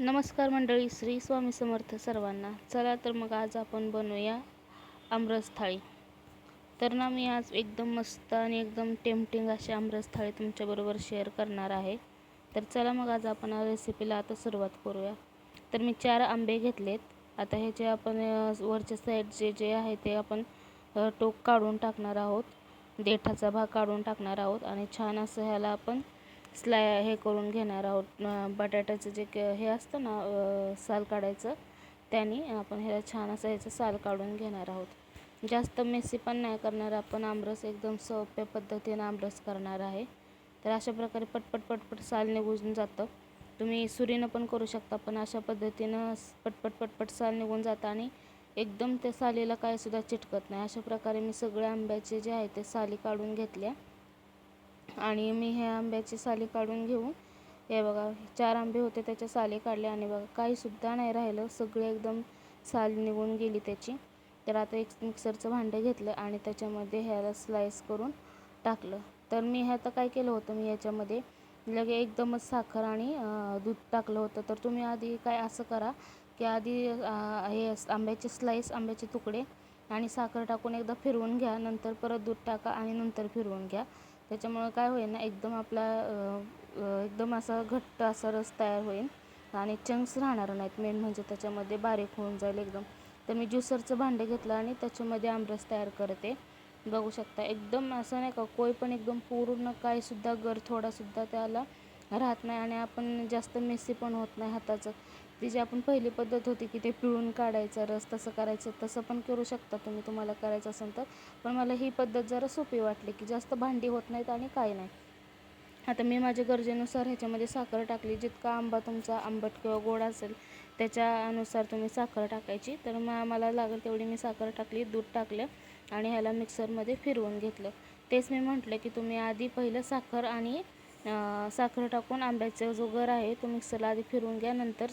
नमस्कार मंडळी श्री स्वामी समर्थ सर्वांना. चला तर मग आज आपण बनवूया आमरस थाळी तर ना मी आज एकदम मस्त आणि एकदम टेम्पटिंग अशी आमरस थाळी तुमच्याबरोबर शेअर करणार आहे. तर चला मग आज आपण रेसिपीला आता सुरुवात करूया. तर मी चार आंबे घेतलेत. आता हे जे आपण वरच्या साईडचे जे आहे ते आपण टोक काढून टाकणार आहोत. देठाचा भाग काढून टाकणार आहोत आणि छान असं ह्याला आपण स्लाय हे करून घेणार आहोत. बटाट्याचं जे हे असतं ना साल काढायचं त्याने आपण ह्याला छान असं ह्याचं साल काढून घेणार आहोत. जास्त मेसी पण नाही करणार आपण आमरस एकदम सोप्या पद्धतीनं आमरस करणार आहे. तर अशा प्रकारे पटपट पटपट साल निघून जातं. तुम्ही सुरीनं पण करू शकता पण अशा पद्धतीनं पटपट पटपट साल निघून जातं आणि एकदम त्या सालीला काहीसुद्धा चिटकत नाही. अशा प्रकारे मी सगळ्या आंब्याचे जे आहे ते साली काढून घेतल्या. आणि मी ह्या आंब्याची साली काढून घेऊन हे बघा चार आंबे होते त्याच्या साली काढले आणि बघा काहीसुद्धा नाही राहिलं. सगळे एकदम साल निघून गेली त्याची. तर आता एक मिक्सरचं भांडं घेतलं आणि त्याच्यामध्ये ह्याला स्लाईस करून टाकलं. तर मी ह्या आता काय केलं होतं मी याच्यामध्ये लगे एकदमच साखर आणि दूध टाकलं होतं. तर तुम्ही आधी काय असं करा की आधी हे आंब्याचे स्लाईस आंब्याचे तुकडे आणि साखर टाकून एकदा फिरवून घ्या. नंतर परत दूध टाका आणि नंतर फिरवून घ्या. त्याच्यामुळं काय होईल ना एकदम आपला एकदम असा घट्ट असा रस तयार होईल आणि चंक्स राहणार नाहीत. मेन म्हणजे त्याच्यामध्ये बारीक होऊन जाईल एकदम. तर मी ज्युसरचं भांडं घेतलं आणि त्याच्यामध्ये आमरस तयार करते. बघू शकता एकदम असं नाही का कोई पण एकदम पूर्ण काहीसुद्धा गर थोडासुद्धा त्याला राहत नाही आणि आपण जास्त मेसी पण होत नाही हाताचं. ती जी आपण पहिली पद्धत होती की ते पिळून काढायचं रस तसं करायचं तसं पण करू शकता तुम्ही तुम्हाला करायचं असेल तर. पण मला ही पद्धत जरा सोपी वाटली की जास्त भांडी होत नाहीत आणि काय नाही. आता मी माझ्या गरजेनुसार ह्याच्यामध्ये साखर टाकली. जितका आंबा तुमचा आंबट किंवा गोड असेल त्याच्यानुसार तुम्ही साखर टाकायची. तर मग मला लागेल तेवढी मी साखर टाकली दूध टाकलं आणि ह्याला मिक्सरमध्ये फिरवून घेतलं. तेच मी म्हटलं की तुम्ही आधी पहिलं साखर आणि साखर टाकून आंब्याचा जो गर आहे तो मिक्सरला आधी फिरवून घ्या. नंतर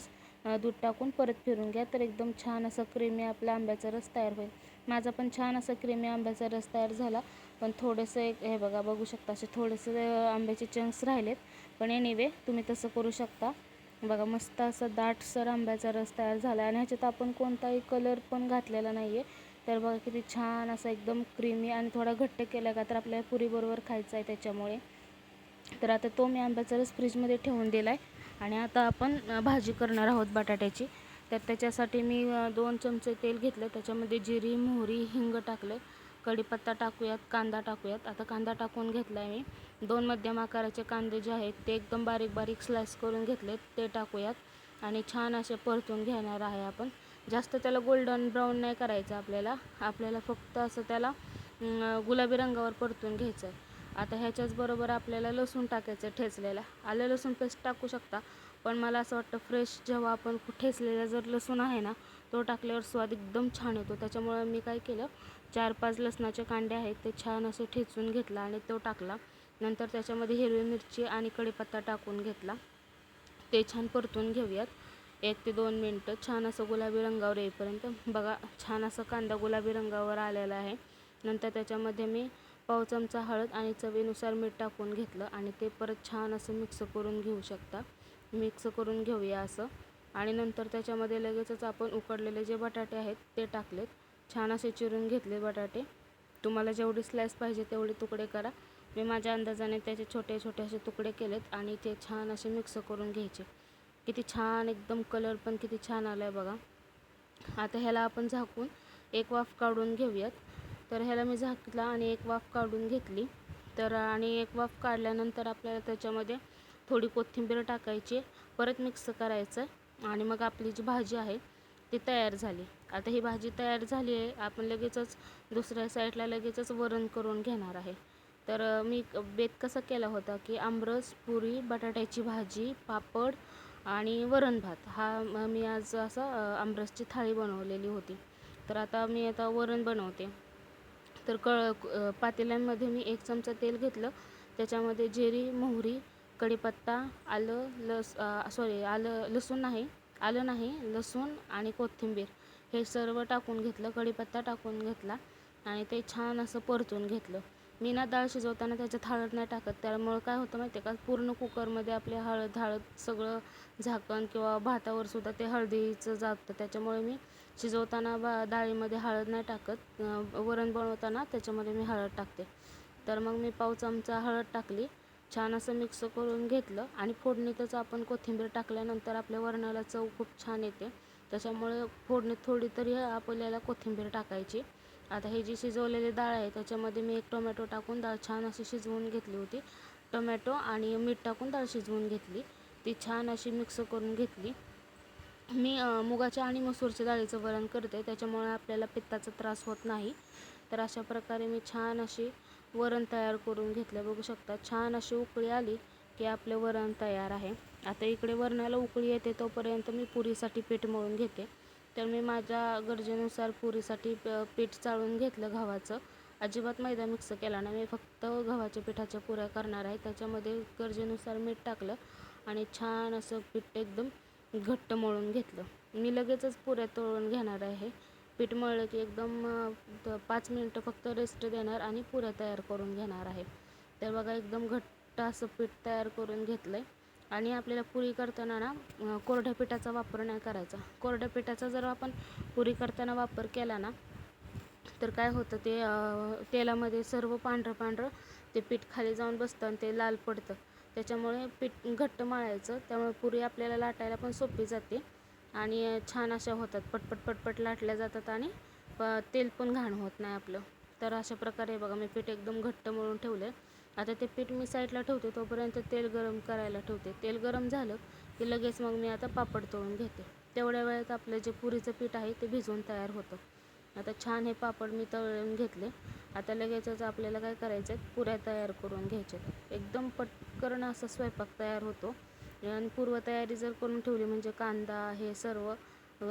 दूध टाकून परत फिरून घ्या. तर एकदम छान असं क्रीमी आपला आंब्याचा रस तयार होईल. माझा पण छान असा क्रीमी आंब्याचा रस तयार झाला. पण थोडंसं एक हे बघा बघू शकता असे थोडेसे आंब्याचे चंक्स राहिलेत. पण एनिवे तुम्ही तसं करू शकता. बघा मस्त असा दाटसर आंब्याचा रस तयार झाला. आणि ह्याच्यात आपण कोणताही कलर पण घातलेला नाही आहे तर बघा किती छान असा एकदम क्रीमी आणि थोडा घट्ट केला का तर आपल्याला पुरीबरोबर खायचा आहे त्याच्यामुळे. तर आता तो मी आंब्याचा रस फ्रीजमध्ये ठेवून दिला आहे आणि आता आपण भाजी करणार आहोत बटाट्याची. तर त्याच्यासाठी मी दोन चमचे तेल घेतलं त्याच्यामध्ये जिरी मोहरी हिंग टाकले कढीपत्ता टाकूयात कांदा टाकूयात. आता कांदा टाकून घेतला आहे मी. दोन मध्यम आकाराचे कांदे जे आहेत ते एकदम बारीक बारीक स्लाइस करून घेतलेत. ते टाकूयात. आणि छान असे परतून घेणार आहे आपण. जास्त त्याला गोल्डन ब्राऊन नाही करायचं आपल्याला. आपल्याला फक्त असं त्याला गुलाबी रंगावर परतून घ्यायचं आहे आता ह्याच्याचबरोबर आपल्याला लसूण टाकायचं ठेचलेला. आलं लसूण पेस्ट टाकू शकता पण मला असं वाटतं फ्रेश जेव्हा आपण ठेचलेला जर लसूण आहे ना तो टाकल्यावर स्वाद एकदम छान येतो. त्याच्यामुळं मी काय केलं चार पाच लसणाचे कांडे आहेत ते छान असे ठेचून घेतला आणि तो टाकला. नंतर त्याच्यामध्ये हिरवी मिरची आणि कढीपत्ता टाकून घेतला. ते छान परतून घेऊयात. एक ते दोन मिनटं. छान असं गुलाबी रंगावर येईपर्यंत बघा छान असं कांदा गुलाबी रंगावर आलेला आहे. नंतर त्याच्यामध्ये मी पाव चमचा हळद आणि चवीनुसार मीठ टाकून घेतलं आणि ते परत छान असं मिक्स करून घेऊ शकता. मिक्स करून घेऊया असं. आणि नंतर त्याच्यामध्ये लगेचच आपण उकडलेले जे बटाटे आहेत ते टाकलेत. छान असे चिरून घेतले बटाटे. तुम्हाला जेवढी स्लाईस पाहिजे तेवढे तुकडे करा. मी माझ्या अंदाजाने त्याचे छोटे छोटे असे तुकडे केलेत आणि ते छान असे मिक्स करून घ्यायचे. किती छान एकदम कलर पण किती छान आला आहे बघा. आता ह्याला आपण झाकून एक वाफ काढून घेऊयात. तर ह्याला मी झाकला आणि एक वाफ काढून घेतली. तर आणि एक वाफ काढल्यानंतर आपल्याला त्याच्यामध्ये थोडी कोथिंबीर टाकायची परत मिक्स करायचं आणि मग आपली जी भाजी आहे ती तयार झाली. आता ही भाजी तयार झाली आहे आपण लगेचच दुसऱ्या साईडला लगेचच वरण करून घेणार आहे. तर मी बेत कसा केला होता की आमरस पुरी बटाट्याची भाजी पापड आणि वरण भात. हा मी आज असा आमरसची थाळी बनवलेली होती. तर आता मी आता वरण बनवते. तर कळ पातेल्यांमध्ये मी एक चमचा तेल घेतलं. त्याच्यामध्ये जिरी मोहरी कढीपत्ता आलं लस सॉरी आलं लसूण नाही आलं नाही लसूण आणि कोथिंबीर. हे सर्व टाकून घेतलं कढीपत्ता टाकून घेतला आणि ते छान असं परतून घेतलं. मी ना डाळ शिजवताना त्याच्यात हळद नाही टाकत. त्यामुळं काय होतं माहिती आहे का? पूर्ण कुकरमध्ये आपले हळद हळद सगळं झाकण किंवा भातावर सुद्धा ते हळदीचं जातं त्याच्यामुळे मी शिजवताना बा डाळीमध्ये हळद नाही टाकत. वरण बनवताना त्याच्यामध्ये मी हळद टाकते. तर मग मी पाव चमचा हळद टाकली. छान असं मिक्स करून घेतलं आणि फोडणीतच आपण कोथिंबीर टाकल्यानंतर आपल्या वरणाला चव खूप छान येते. त्याच्यामुळे फोडणीत थोडी तरी आपल्याला कोथिंबीर टाकायची. आता हे जी शिजवलेली डाळ आहे त्याच्यामध्ये मी एक टोमॅटो टाकून डाळ छान अशी शिजवून घेतली होती. टोमॅटो आणि मीठ टाकून डाळ शिजवून घेतली. ती छान अशी मिक्स करून घेतली. मी मुगाच्या आणि मसूरच्या डाळीचं वरण करते. त्याच्यामुळे आपल्याला पित्ताचा त्रास होत नाही. तर अशा प्रकारे मी छान अशी वरण तयार करून घेतलं. बघू शकता छान अशी उकळी आली की आपलं वरण तयार आहे. आता इकडे वरणाला उकळी येते तोपर्यंत मी पुरीसाठी पीठ मळून घेते. तर मी माझ्या गरजेनुसार पुरीसाठी पीठ चाळून घेतलं गव्हाचं. अजिबात मैदा मिक्स केला नाही. मी फक्त गव्हाच्या पिठाच्या पुऱ्या करणार आहे. त्याच्यामध्ये गरजेनुसार मीठ टाकलं आणि छान असं पीठ एकदम घट्ट मळून घेतलं. मी लगेचच पुऱ्या तळून घेणार आहे. पीठ मळलं की एकदम पाच मिनटं फक्त रेस्ट देणार आणि पुऱ्या तयार करून घेणार आहे. तर बघा एकदम घट्ट असं पीठ तयार करून घेतलं आहे आणि आपल्याला पुरी करताना ना कोरड्या पिठाचा वापर नाही करायचा. कोरड्या पिठाचा जर आपण पुरी करताना वापर केला ना तर काय होतं ते तेलामध्ये सर्व पांढरं पांढरं ते पीठ खाली जाऊन बसतं आणि ते लाल पडतं. त्याच्यामुळे पीठ घट्ट मळायचं. त्यामुळे पुरी आपल्याला लाटायला पण सोपी जाते. आणि छान अशा होतात. पटपट पटपट लाटल्या जातात आणि तेल पण घाण होत नाही आपलं. तर अशा प्रकारे बघा मी पीठ एकदम घट्ट मळून ठेवलं आहे आता ते पीठ मी साईडला ठेवते तोपर्यंत तेल गरम करायला ठेवते. तेल गरम झालं की लगेच मग मी आता पापड तळून घेते. तेवढ्या वेळेत आपलं जे पुरीचं पीठ आहे ते भिजवून तयार होतं. आता छान हे पापड मी तळून घेतले. आता लगेचच आपल्याला काय करायचं आहे पुऱ्या तयार करून घ्यायच्या एकदम पटकन असा स्वयंपाक तयार होतो. आणि पूर्वतयारी जर करून ठेवली म्हणजे कांदा हे सर्व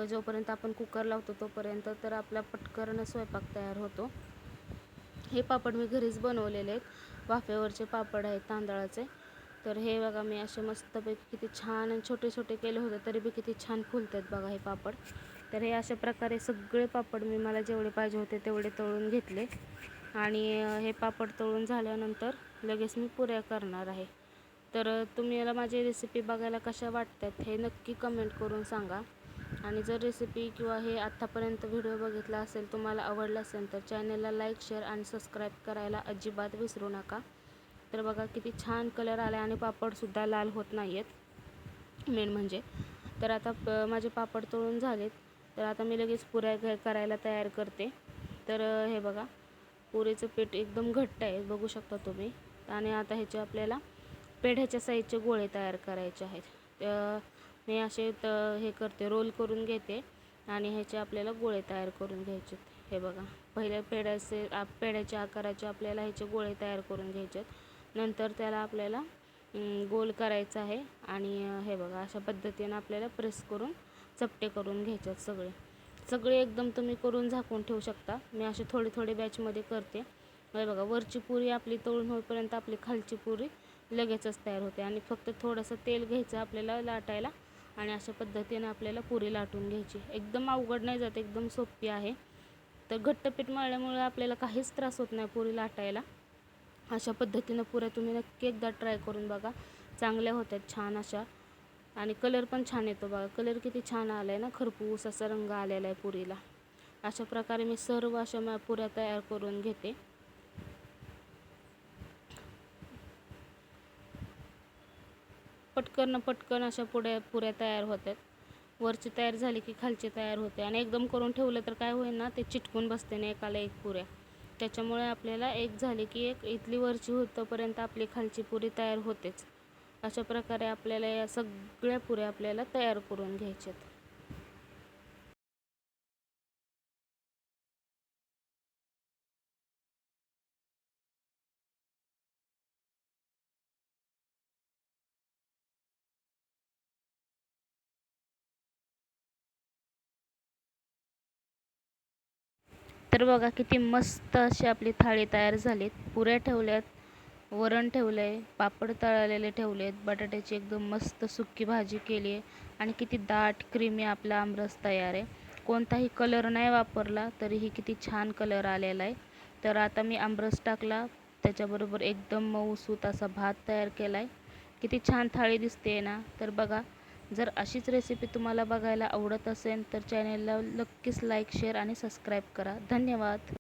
जोपर्यंत आपण कुकर लावतो तोपर्यंत तर आपला पटकन स्वयंपाक तयार होतो. हे पापड मी घरीच बनवलेले आहेत. वाफेवरचे पापड आहेत तांदळाचे. तर हे बघा मी असे मस्तपैकी किती छान आणि छोटे छोटे केले होते तरी बी किती छान फुलत आहेत बघा हे पापड. तर हे अशा प्रकारे सगळे पापड मी मला जेवढे पाहिजे होते तेवढे तळून घेतले. आणि हे पापड तळून झाल्यानंतर लगेच मी पुऱ्या करणार आहे. तर तुम्ही मला माझी रेसिपी बघायला कशा वाटतात हे नक्की कमेंट करून सांगा. आणि जर रेसिपी किंवा हे आत्तापर्यंत व्हिडिओ बघितला असेल तुम्हाला आवडला असेल तर चॅनलला लाईक शेअर आणि सबस्क्राईब करायला अजिबात विसरू नका. तर बघा किती छान कलर आला आणि पापडसुद्धा लाल होत नाही आहेत मेन म्हणजे. तर आता माझे पापड तळून झालेत. तर आता मी लगेच पुऱ्या करायला तयार करते. तर हे बघा. पुरीचं पीठ एकदम घट्ट आहे बघू शकता तुम्ही. आणि आता ह्याचे आपल्याला पेढ्याच्या साईजचे गोळे तयार करायचे आहेत. मी असे त हे करते रोल करून घेते आणि ह्याचे आपल्याला गोळे तयार करून घ्यायचे हे बघा पहिल्या पेढ्याचे पेढ्याच्या आकाराचे आपल्याला ह्याचे गोळे तयार करून घ्यायचे नंतर त्याला आपल्याला गोल करायचं आहे आणि हे बघा अशा पद्धतीनं आपल्याला प्रेस करून चपटे करून घ्यायच्यात सगळे. सगळे एकदम तुम्ही करून झाकून ठेवू शकता. मी असे थोडे थोडे बॅचमध्ये करते. हे बघा वरची पुरी आपली तळून होईपर्यंत आपली खालची पुरी लगेचच तयार होते. आणि फक्त थोडंसं तेल घ्यायचं आपल्याला लाटायला आणि अशा पद्धतीनं आपल्याला पुरी लाटून घ्यायची. एकदम अवघड नाही जात एकदम सोपी आहे. तर घट्ट पीठ मळल्यामुळे आपल्याला काहीच त्रास होत नाही पुरी लाटायला. अशा पद्धतीनं पुऱ्या तुम्ही नक्की एकदा ट्राय करून बघा. चांगल्या होत्यात छान अशा. आणि कलर पण छान येतो बघा. कलर किती छान आला आहे ना खरपूस असा रंग आलेला आहे पुरीला. अशा प्रकारे मी सर्व अशा पुऱ्या तयार करून घेते. पटकन पटकन अशा पुड्या पुऱ्या तयार होतात वरची तयार झाली की खालची तयार होते. आणि एकदम करून ठेवलं तर काय होईल ना ते चिटकून बसते ना एकाला एक पुऱ्या. त्याच्यामुळे आपल्याला एक झाली की एक इथली वरची होतपर्यंत आपली खालची पुरी तयार होतेच. अशा प्रकारे आपल्याला या सगळ्या पुऱ्या आपल्याला तयार करून घ्यायच्यात. तर बघा किती मस्त अशी आपली थाळी तयार झालीत. पुऱ्या ठेवल्यात वरण ठेवलं आहे पापड तळलेले ठेवले आहेत बटाट्याची एकदम मस्त सुक्की भाजी केली आहे आणि किती दाट क्रीमी आपला आमरस तयार आहे. कोणताही कलर नाही वापरला तरीही किती छान कलर आलेला आहे. तर आता मी आमरस टाकला त्याच्याबरोबर एकदम मऊसूत असा भात तयार केला आहे किती छान थाळी दिसते ना. तर बघा जर अशीच रेसिपी तुम्हाला बघायला आवडत असेल तर चॅनेलला नक्कीच लाईक शेअर आणि सबस्क्राईब करा. धन्यवाद.